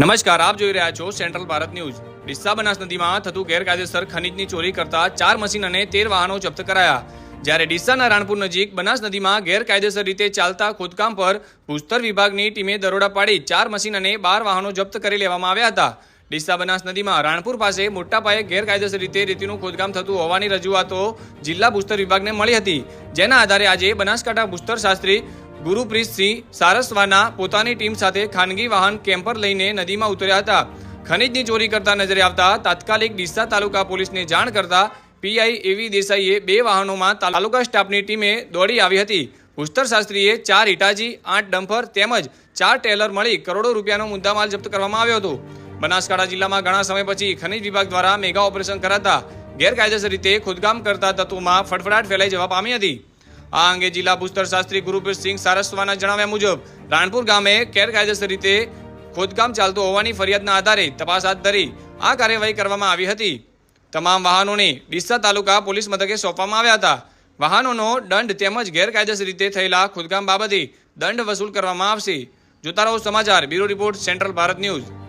નમસ્કાર, આપ જોઈ રહ્યા છો સેન્ટ્રલ ભારત ન્યૂઝ. ડિસ્સા બનાસ નદીમાં થતું ગેરકાયદેસર ખનીજની ચોરી કરતા ચાર મશીન અને તેર વાહનો જપ્ત કરાયા. જ્યારે ડિસ્સાના રાણપુર નજીક બનાસ નદીમાં ગેરકાયદેસર રીતે ચાલતા ખોદકામ પર ભૂસ્તર વિભાગની ટીમે દરોડા પાડી ચાર મશીન અને બાર વાહનો જપ્ત કરી લેવામાં આવ્યા હતા. ડિસ્સા બનાસ નદીમાં રાણપુર પાસે મોટા પાયે ગેરકાયદેસર રીતે રેતીનું ખોદકામ થતું હોવાની રજૂઆતો જિલ્લા ભૂસ્તર વિભાગને મળી હતી. જેના આધારે આજે બનાસકાંઠા ભૂસ્તર શાસ્ત્રી ગુરુપ્રીતસિંહ સારસ્વાના પોતાની ટીમ સાથે ખાનગી વાહન કેમ્પર લઈને નદીમાં ઉતર્યા હતા. ખનીજની ચોરી કરતા નજરે આવતા તાત્કાલિક ડીસા તાલુકા પોલીસને જાણ કરતા પીઆઈ એવી દેસાઈએ બે વાહનોમાં તાલુકા સ્ટાફની ટીમે દોડી આવી હતી. ભૂસ્તર શાસ્ત્રીએ ચાર ઇટાજી આઠ ડમ્ફર તેમજ ચાર ટેલર મળી કરોડો રૂપિયાનો મુદ્દામાલ જપ્ત કરવામાં આવ્યો હતો. બનાસકાંઠા જિલ્લામાં ઘણા સમય પછી ખનીજ વિભાગ દ્વારા મેગા ઓપરેશન કરાતા ગેરકાયદેસર રીતે ખોદકામ કરતા તત્વોમાં ફટફડાટ ફેલાઈ જવા પામી હતી. આ અંગે જિલ્લા ભૂસ્તર શાસ્ત્રી ગુરુપ્રીતસિંહ સારસ્વાના જણાવ્યા મુજબ, રાણપુર ગામે ગેરકાયદેસર રીતે ખોદકામ ચાલતું હોવાની ફરિયાદના આધારે તપાસ હાથ ધરી આ કાર્યવાહી કરવામાં આવી હતી. તમામ વાહનોને ડીસા તાલુકા પોલીસ મથકે સોંપવામાં આવ્યા હતા. વાહનોનો દંડ તેમજ ગેરકાયદેસર રીતે થયેલા ખોદકામ બાબતે દંડ વસૂલ કરવામાં આવશે. જોતા રહો સમાચાર, bureau report, central Bharat news.